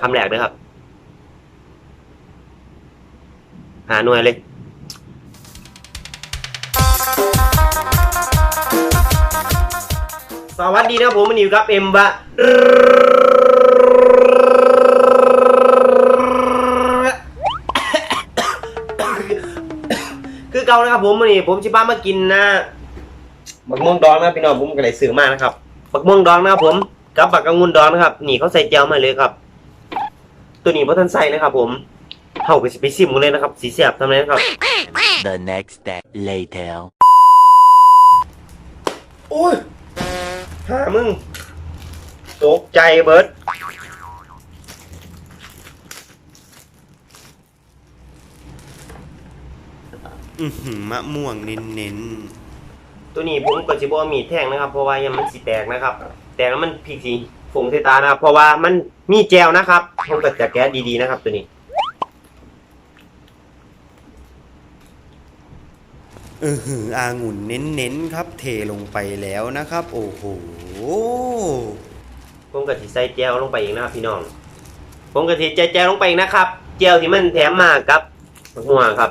คำแรกเด้อครับ หาหน่วยเลยสวัสดีนะครับผมมันอยู่กับเอ็มบะคือเก่านะครับผมวันนี้ผมชิบ้ามากินนะบักม่วงดองนะพี่น้องผมก็เลยซื้อมานะครับบักม่วงดองนะครับผมกับบักกระงุนดองนะครับ นี่เขาใส่เจลมาเลยครับ ตัวนี้พ่ท่านใส่นะครับผมเข้าไปสิไปซิมกันเลยนะครับ สีเสียบทำไมนะครับ The next day later. โอ้ยหามึง ตกใจเบิร์ดอือหือมะม่วงเน้นตัวนี้ผมก็จะบอกว่ามีแท่งนะครับ เพราะว่ายังมันสีแตกนะครับ แตกแล้วมันพีสี ฝงใส่ตานะครับเพราะว่ามันมีแจวนะครับผมก็จะแก้ดีๆนะครับตัวนี้ๆอือหืออางุ่นเน้นๆครับ เทลงไปแล้วนะครับ โอ้โหผมก็จะใส่แจวลงไปอีกนะครับพี่น้องผมก็จะใส่แจวลงไปอีกนะครับ แจวที่มันแถมมากับหัวครับ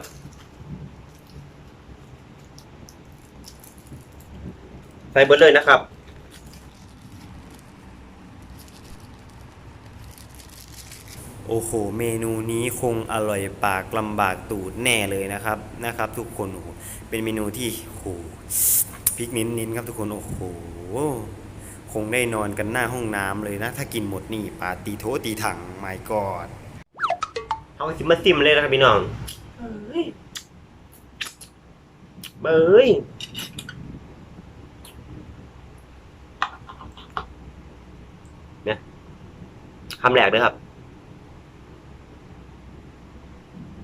ใส่เบิดเลยนะครับ โอ้โห เมนูนี้คงอร่อยปากลำบากตูดแน่เลยนะครับนะครับ ทุกคนโอ้โหเป็นเมนูที่โอ้โหพริกเน้นๆครับทุกคนโอ้โหคงได้นอนกันหน้าห้องน้ำเลยนะ ถ้ากินหมดนี่ปาตีโถตีถังไม่กอดเอาสิมาซิมเลยนะครับพี่น้องเฮ้ยเบยเนี่ยคำแรกเลยครับ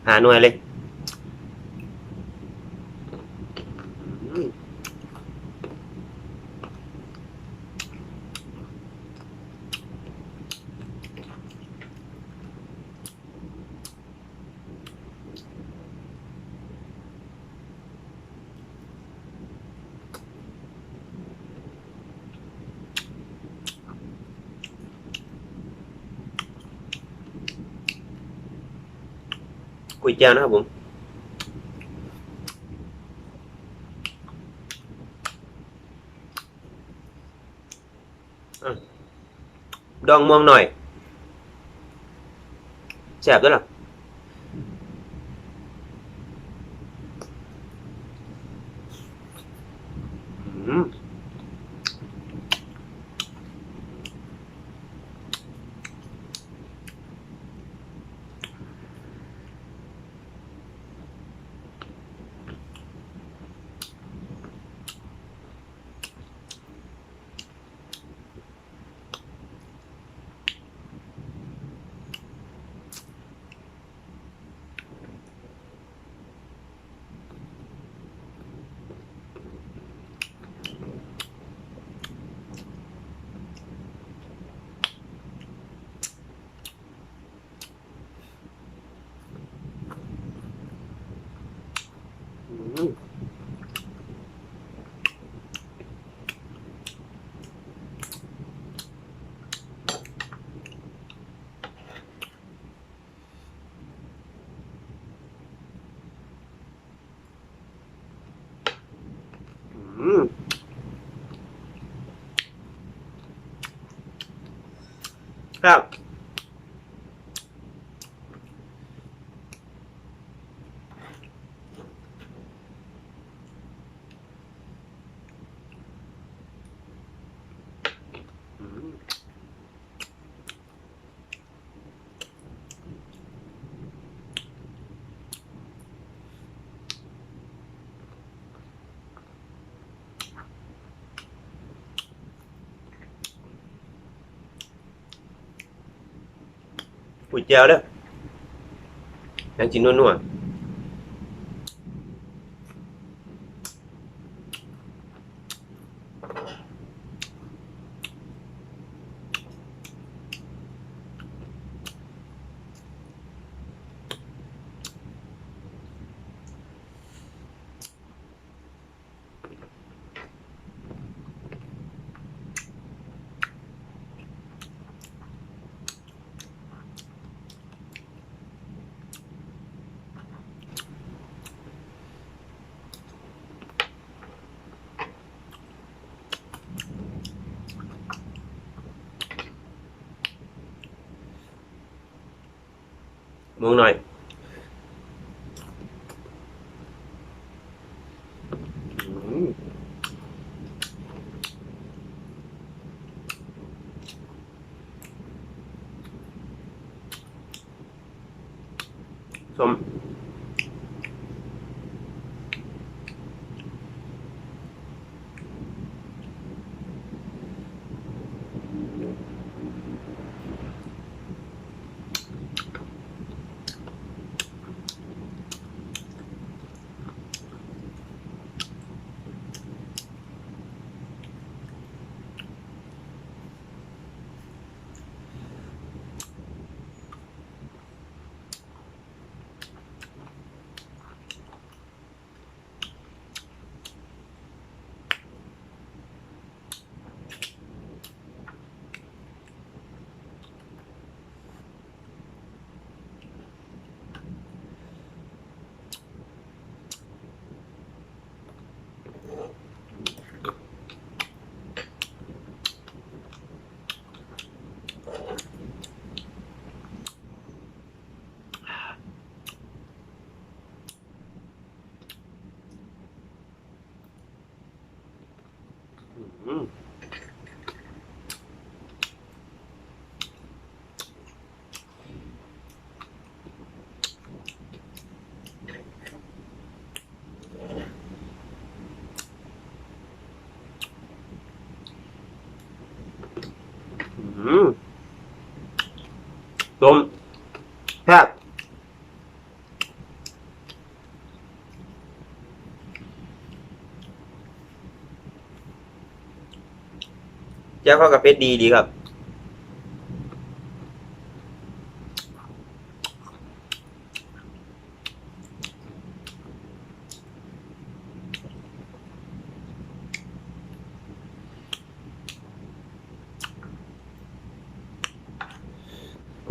หาหน่วยเลย กุยเตี๋ยวนะครับผมดองม่วงหน่อยแสบด้วยหรอมอืม อืม ปุ๋ยเจียวเด้อยังจินนัวๆ มอง อืมส้มแซ่บแจ้วเข้ากับเป็ดดีดีครับ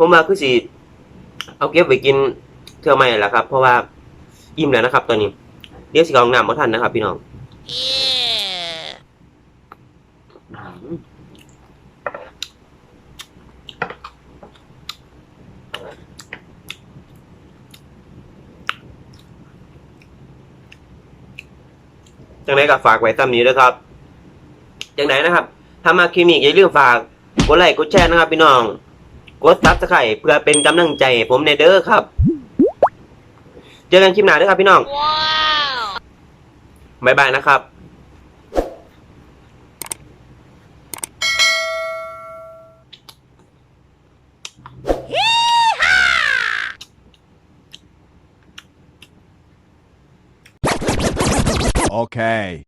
ผมมาคือสิเอาเก็บไว้กินเทื่อใหม่แหละครับ เพราะว่าอิ่มแล้วนะครับ ตอนนี้เดี๋ยวสิเอาน้ำมาทันนะครับ พี่น้องจังไหนก็ฝากไว้ตามนี้ด้วยครับ จังไหนนะครับ ถ้ามาคลินิกอย่าลืมฝากกดไลค์กดแชร์นะครับ พี่น้อง กดซับสไครต์เพื่อเป็นกำลังใจให้ผมในเด้อครับ เจอกันคลิปหน้าเด้อครับพี่น้องบ๊ายบายนะครับ Okay.